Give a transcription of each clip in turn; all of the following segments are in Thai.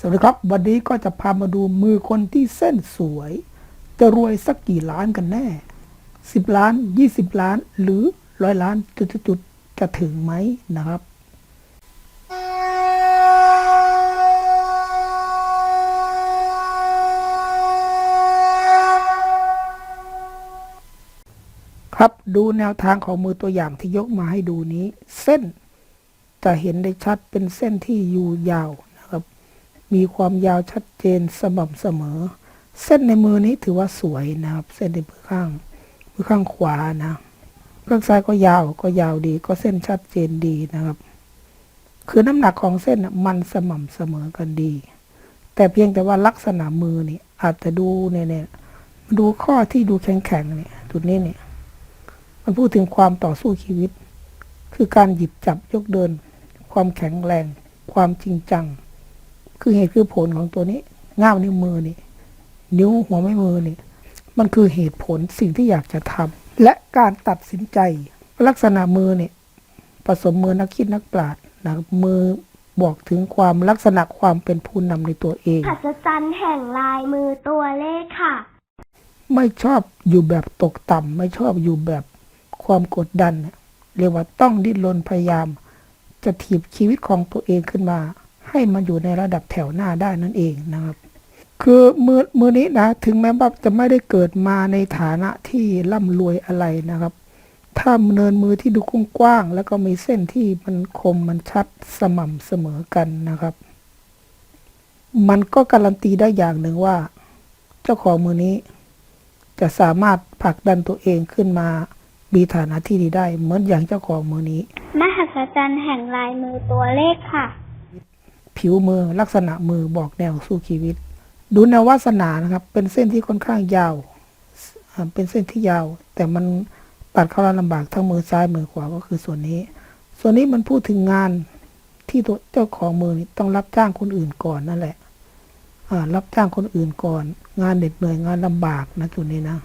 สวัสดีครับ วันนี้ก็จะพามาดูมือคนที่เส้นสวย จะรวยสักกี่ล้านกันแน่ 10 ล้าน 20 ล้าน หรือร้อยล้านจุดๆจะถึงไหมนะครับครับดูแนวทางของมือตัวอย่างที่ยกมาให้ดูนี้ เส้นจะเห็นได้ชัดเป็นเส้นที่อยู่ยาว มีความยาวชัดเจนสม่ำเสมอ เส้นในมือนี้ถือว่าสวยนะครับ เส้นในมือข้าง มือข้างขวานะข้างซ้ายก็ยาวก็ยาวดี ก็เส้นชัดเจนดีนะครับ คือน้ำหนักของเส้นมันสม่ำเสมอกันดี แต่เพียงแต่ว่าลักษณะมือนี่อาจจะดูเนี่ยเนี่ยดูข้อที่ดูแข็งๆเนี่ยจุดนี้เนี่ย มันพูดถึงความต่อสู้ชีวิต คือการหยิบจับยกเดิน ความแข็งแรง ความจริงจัง คือเหตุคือผลของตัวนี้ง่ามนิ้วมือนี่ นิ้วหัวไม่มือนี่ มันคือเหตุผลสิ่งที่อยากจะทำและการตัดสินใจ ลักษณะมือเนี่ยผสมมือนักคิดนักปราชญ์นะครับมือบอกถึงความลักษณะความเป็นผู้นำในตัวเองหัศจรรย์แห่งลายมือตัวเลขค่ะ ไม่ชอบอยู่แบบตกต่ำไม่ชอบอยู่แบบความกดดันเนี่ยเรียกว่าต้องดิ้นรนพยายาม จะถีบชีวิตของตัวเองขึ้นมา ให้มันอยู่ในระดับแถวหน้าได้นั่นเองนะครับ คือมือมือนี้นะถึงแม้ว่าจะไม่ได้เกิดมาในฐานะที่ร่ำรวยอะไรนะครับ ถ้าเนินมือที่ดูกว้างๆแล้วก็มีเส้นที่มันคมมันชัดสม่ำเสมอกันนะครับ มันก็การันตีได้อย่างหนึ่งว่า เจ้าของมือนี้ จะสามารถผลักดันตัวเองขึ้นมามีฐานะที่ดีได้เหมือนอย่างเจ้าของมือนี้ มหัศจรรย์แห่งลายมือตัวเลขค่ะ ผิวมือลักษณะมือบอกแนวสู้ชีวิต ดูแนววาสนานะครับ เป็นเส้นที่ค่อนข้างยาว เป็นเส้นที่ยาว แต่มันตัดเข้าแล้วลำบากทั้งมือซ้ายมือขวาก็คือส่วนนี้ ส่วนนี้มันพูดถึงงานที่ตัวเจ้าของมือนี่ต้องรับจ้างคนอื่นก่อนนั่นแหละรับจ้างคนอื่นก่อน งานเหน็ดเหนื่อยงานลำบากนะจุดนี้นะ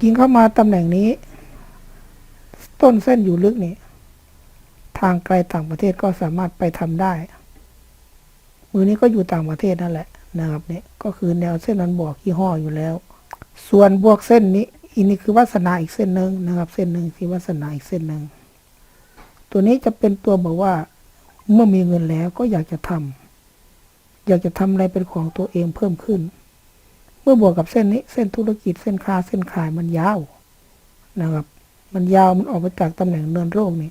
กินเข้ามาตำแหน่งนี้ ต้นเส้นอยู่ลึกนี่ทางไกลต่างประเทศก็สามารถไปทำได้ มือนี้ก็อยู่ต่างประเทศนั่นแหละนะครับเนี่ยก็คือแนวเส้นนั้นบอกยี่ห้ออยู่แล้ว ส่วนบวกเส้นนี้อีนี่คือวาสนาอีกเส้นหนึ่งนะครับ เส้นหนึ่งที่วาสนาอีกเส้นหนึ่งตัวนี้จะเป็นตัวบอกว่าเมื่อมีเงินแล้วก็อยากจะทำอยากจะทำอะไรเป็นของตัวเองเพิ่มขึ้น เมื่อบวกกับเส้นนี้ เส้นธุรกิจเส้นค้าเส้นขายมันยาวนะครับ มันยาวมันออกมาจากตำแหน่งเนินโรคนี่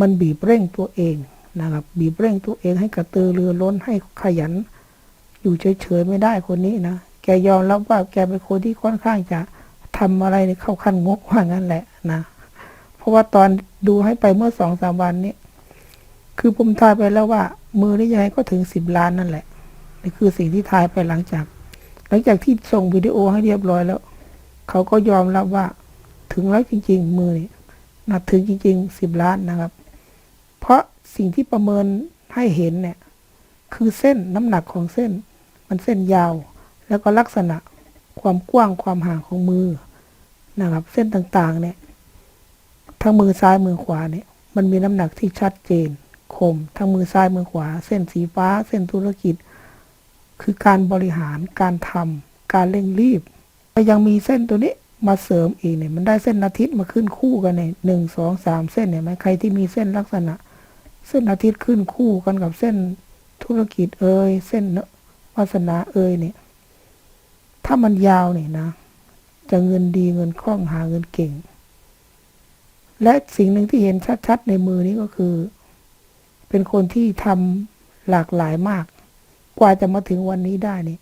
มันบีบเร่งตัวเอง นะครับบีบเร่งตัวเองให้กระตือรือร้นให้ขยัน อยู่เฉยๆไม่ได้คนนี้นะแกยอมรับว่าแกเป็นคนที่ค่อนข้างจะทำอะไรในเข้าขั้นงกว่างั้นแหละนะ เพราะว่าตอนดูให้ไปเมื่อสองสามวันนี้คือผมทายไปแล้วว่า มือนี่ยังไงก็ถึงสิบล้านนั่นแหละนี่คือสิ่งที่ทายไปหลังจาก หลังจากที่ส่งวิดีโอให้เรียบร้อยแล้ว เขาก็ยอมรับว่าถึงแล้วจริง ๆ มือนี่นะถึงจริงๆสิบล้านนะครับ เพราะ สิ่งที่ประเมินให้เห็นเนี่ยคือเส้นน้ำหนักของเส้น มันเส้นยาว แล้วก็ลักษณะความกว้างความห่างของมือนะครับ เส้นต่างๆเนี่ยทั้งมือซ้ายมือขวาเนี่ยมันมีน้ำหนักที่ชัดเจน คม ทั้งมือซ้ายมือขวา เส้นสีฟ้า เส้นธุรกิจ คือการบริหารการทำการเร่งรีบก็ยังมีเส้นตัวนี้มาเสริมอีกเนี่ยมันได้เส้นอาทิตย์มาขึ้นคู่กันเนี่ยหนึ่งสองสามเส้นเนี่ยไหมใครที่มีเส้นลักษณะ เส้นอาทิตย์ขึ้นคู่กันกับเส้นธุรกิจเอ่ยเส้นวาสนาเอ่ยเนี่ย ถ้ามันยาวเนี่ยนะ จะเงินดีเงินคล่องหาเงินเก่ง และสิ่งหนึ่งที่เห็นชัดๆในมือนี้ก็คือ เป็นคนที่ทำหลากหลายมาก กว่าจะมาถึงวันนี้ได้นี่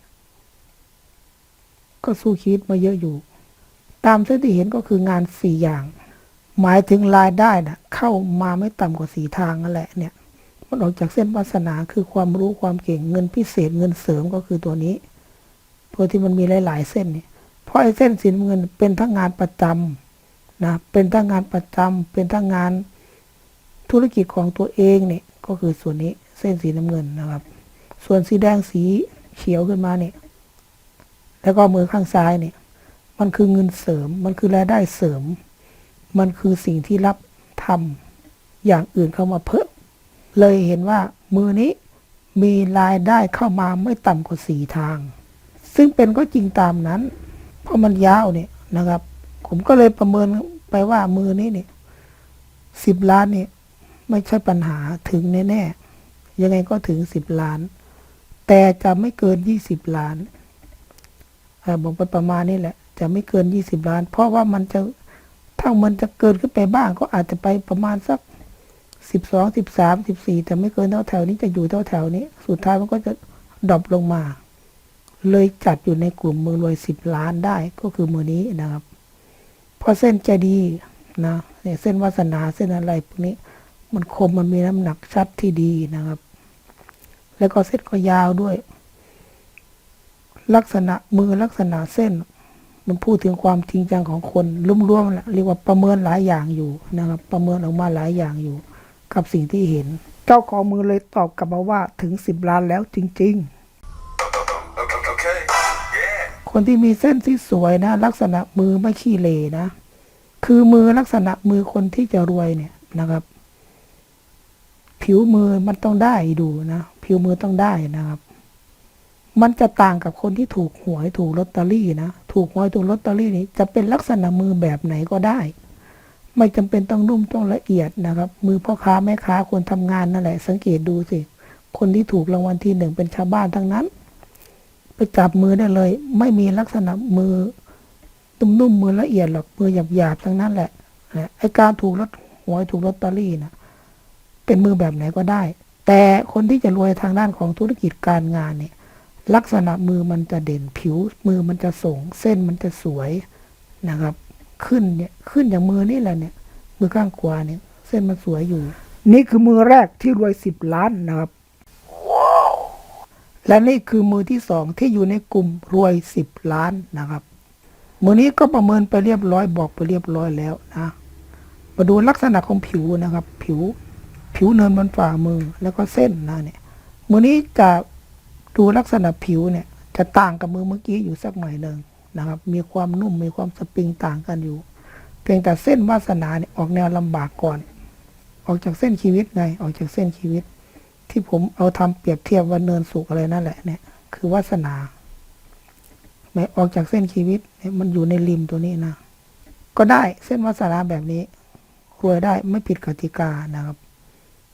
ก็สู้ชีวิตมาเยอะอยู่ ตามเส้นที่เห็นก็คืองานสี่อย่าง หมายถึงรายได้นะเข้ามาไม่ต่ำกว่าสีทางนั่นแหละเนี่ยมันออกจากเส้นวาสนาคือความรู้ความเก่งเงินพิเศษเงินเสริมก็คือตัวนี้ตัวที่มันมีหลาย ๆ เส้นเนี่ยเพราะไอ้เส้นสีน้ำเงินเป็นทั้งงานประจำนะเป็นทั้งงานประจำเป็นทั้งงานธุรกิจของตัวเองเนี่ยก็คือส่วนนี้เส้นสีน้ำเงินนะครับ ส่วนสีแดงสีเขียวขึ้นมาเนี่ยแล้วก็มือข้างซ้ายเนี่ยมันคือเงินเสริมมันคือรายได้เสริม มันคือสิ่งที่รับทำอย่างอื่นเข้ามาเพิ่มเลยเห็นว่ามือนี้มีรายได้เข้ามาไม่ต่ำกว่าสี่ทาง ซึ่งเป็นก็จริงตามนั้น เพราะมันยาวเนี่ยนะครับ ผมก็เลยประเมินไปว่ามือนี้เนี่ยสิบล้านเนี่ยไม่ใช่ปัญหาถึงแน่ๆ ยังไงก็ถึงสิบล้าน แต่จะไม่เกินยี่สิบล้านบอกไปประมาณนี้แหละ จะไม่เกินยี่สิบล้าน เพราะว่ามันจะ ถ้ามันจะเกินขึ้นไปบ้างก็อาจจะไปประมาณสักสิบสองสิบสามสิบสี่แต่ไม่เกินเท่าแถวนี้จะอยู่เท่าแถวนี้ สุดท้ายมันก็จะดรอปลงมา เลยจัดอยู่ในกลุ่มมือรวยสิบล้านได้ก็คือมือนี้นะครับพราะเส้นจะดีนะเนี่ยเส้นวาสนาเส้นอะไรพวกนี้ มันคมมันมีน้ำหนักชัดที่ดีนะครับ แล้วก็เส้นก็ยาวด้วย ลักษณะมือลักษณะเส้น มันพูดถึงความจริงจังของคนรวมๆแหละเรียกว่าประเมินหลายอย่างอยู่นะครับ ประเมินออกมาหลายอย่างอยู่ กับสิ่งที่เห็น เจ้าของมือเลยตอบกลับมาว่าถึงสิบล้านแล้วจริง ๆ คนที่มีเส้นที่สวยนะ ลักษณะมือไม่ขี้เหร่นะ คือมือลักษณะมือคนที่จะรวยเนี่ยนะครับ ผิวมือมันต้องได้ดูนะ ผิวมือต้องได้นะครับ มันจะต่างกับคนที่ถูกหวยถูกลอตเตอรี่นะ ถูกหวยถูกลอตเตอรี่นี่จะเป็นลักษณะมือแบบไหนก็ได้ ไม่จำเป็นต้องนุ่มต้องละเอียดนะครับ มือพ่อค้าแม่ค้าคนทำงานนั่นแหละ สังเกตดูสิ คนที่ถูกรางวัลที่หนึ่งเป็นชาวบ้านทั้งนั้น ไปจับมือได้เลย ไม่มีลักษณะมือนุ่มๆมือละเอียดหรอกมือหยาบๆทั้งนั้นแหละนะไอการถูกลอตหวยถูกลอตเตอรี่นะเป็นมือแบบไหนก็ได้ แต่คนที่จะรวยทางด้านของธุรกิจการงานเนี่ย ลักษณะมือมันจะเด่นผิว มือมันจะส่ง เส้นมันจะสวยนะครับ ขึ้นเนี่ยขึ้นอย่างมือนี่แหละเนี่ย มือข้างขวาเนี่ย เส้นมันสวยอยู่ นี่คือมือแรกที่รวยสิบล้านนะครับ และนี่คือมือที่สองที่อยู่ในกลุ่มรวยสิบล้านนะครับ มือนี้ก็ประเมินไปเรียบร้อยบอกไปเรียบร้อยแล้วนะมาดูลักษณะของผิวนะครับ ผิว ผิวเนินบนฝ่ามือแล้วก็เส้นนะเนี่ยมือนี้จะ ดูลักษณะผิวเนี่ยจะต่างกับมือเมื่อกี้อยู่สักหน่อยหนึ่งนะครับ มีความนุ่มมีความสปริงต่างกันอยู่ เพียงแต่เส้นวาสนาเนี่ยออกแนวลำบากก่อน ออกจากเส้นชีวิตไงออกจากเส้นชีวิต ที่ผมเอาทำเปรียบเทียบว่าเนินสุกอะไรนั่นแหละเนี่ยคือวาสนาไม่ออกจากเส้นชีวิตเนี่ยมันอยู่ในริมตัวนี้นะก็ได้เส้นวาสนาแบบนี้รวยได้ไม่ผิดกติกานะครับ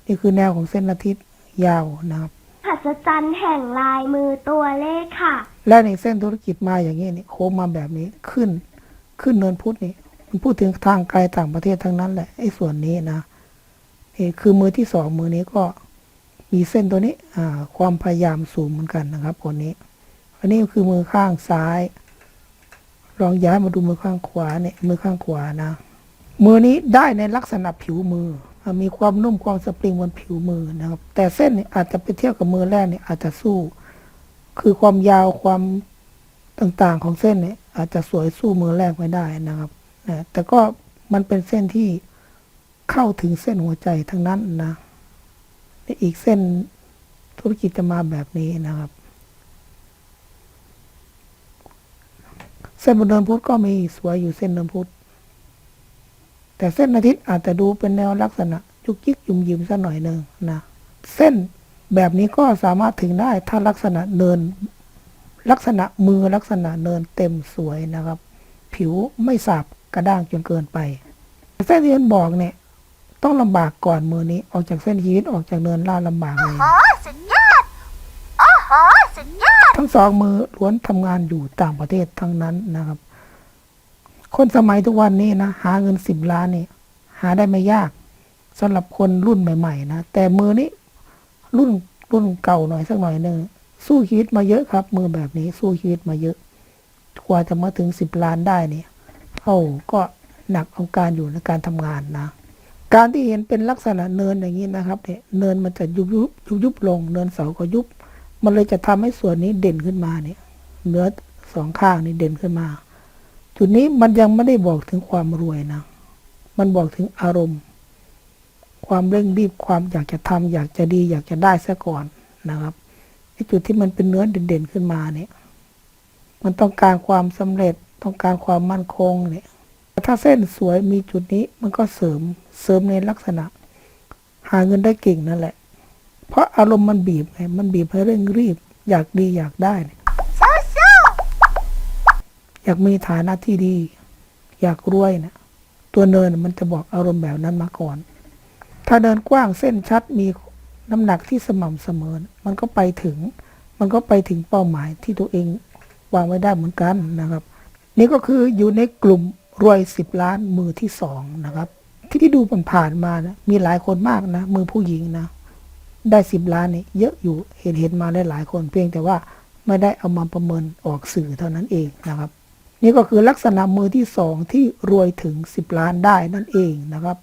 นี่คือแนวของเส้นอาทิตย์ยาวนะครับ หัศจรรย์แห่งลายมือตัวเลขค่ะ และในเส้นธุรกิจมาอย่างนี้นี่โค้งมาแบบนี้ขึ้น ขึ้นเนินพุทธนี่มันพูดถึงทางไกลต่างประเทศทั้งนั้นแหละไอ้ส่วนนี้นะนี่คือมือที่สองมือนี้ก็มีเส้นตัวนี้อ่าความพยายามสูงเหมือนกันนะครับคนนี้ อันนี้คือมือข้างซ้าย ลองย้ายมาดูมือข้างขวาเนี่ยมือข้างขวานะ มือนี้ได้ในลักษณะผิวมือ มีความนุ่มความสปริงบนผิวมือนะครับ แต่เส้นเนี่ยอาจจะไปเทียบกับมือแรกเนี่ยอาจจะสู้ คือความยาวความต่างๆของเส้นเนี่ยอาจจะสวยสู้มือแรกไม่ได้นะครับนะแต่ก็มันเป็นเส้นที่เข้าถึงเส้นหัวใจทั้งนั้นนะอีกเส้นธุรกิจจะมาแบบนี้นะครับ เส้นบนเดินพุทธก็มีสวยอยู่เส้นเดินพุทธ แต่เส้นอาทิตย์อาจจะดูเป็นแนวลักษณะยุกยิกยุ่มยิมสักหน่อยหนึ่งนะเส้นแบบนี้ก็สามารถถึงได้ถ้าลักษณะเนิน ลักษณะมือลักษณะเนินเต็มสวยนะครับ ผิวไม่สาบกระด้างจนเกินไป เส้นที่ฉันบอกเนี่ย ต้องลำบากก่อนมือนี้ออกจากเส้นชีวิตออกจากเนินล่าดลำบากเลยโอ้สุดยอดโอ้โหสุดยอดทั้งสองมือล้วนทำงานอยู่ต่างประเทศทั้งนั้นนะครับ คนสมัยทุกวันนี้นะหาเงินสิบล้านนี่หาได้ไม่ยากสำหรับคนรุ่นใหม่ ๆ นะแต่มือนี้รุ่นรุ่นเก่าหน่อยสักหน่อยหนึ่งสู้ชีวิตมาเยอะครับ มือแบบนี้สู้ชีวิตมาเยอะกว่าจะมาถึงสิบล้านได้เนี่ยเอาก็หนักเอาการอยู่ในการทำงานนะ การที่เห็นเป็นลักษณะเนินอย่างนี้นะครับเนี่ยเนินมันจะยุบยุบยุบยุบลง เนินเสาก็ยุบ มันเลยจะทำให้ส่วนนี้เด่นขึ้นมาเนี่ยเนื้อสองข้างนี่เด่นขึ้นมา จุดนี้มันยังไม่ได้บอกถึงความรวยนะ มันบอกถึงอารมณ์ ความเร่งรีบความอยากจะทำอยากจะดี อยากจะได้ซะก่อนนะครับไอ้จุดที่มันเป็นเนื้อเด่นๆขึ้นมาเนี่ย มันต้องการความสำเร็จต้องการความมั่นคงเนี่ยถ้าเส้นสวยมีจุดนี้มันก็เสริมเสริมในลักษณะ หาเงินได้เก่งนั่นแหละ เพราะอารมณ์มันบีบไงมันบีบให้เร่งรีบ อยากดีอยากได้เนี่ย อยากมีฐานะที่ดี อยากรวยนี่ยตัวเนินมันจะบอกอารมณ์แบบนั้นมาก่อน ถ้าเดินกว้างเส้นชัดมีน้ำหนักที่สม่ำเสมอ มันก็ไปถึง มันก็ไปถึงเป้าหมายที่ตัวเองวางไว้ได้เหมือนกันนะครับ นี่ก็คืออยู่ในกลุ่มรวยสิบล้านมือที่สองนะครับ ที่ที่ดูผ่านมานะมีหลายคนมากนะ มือผู้หญิงนะ ได้สิบล้านเนี่ยเยอะอยู่เห็นเห็นมาได้หลายคนเพียงแต่ว่าไม่ได้เอามาประเมินออกสื่อเท่านั้นเองนะครับ นี่ก็คือลักษณะมือที่สองที่รวยถึงสิบล้านได้นั่นเองนะครับ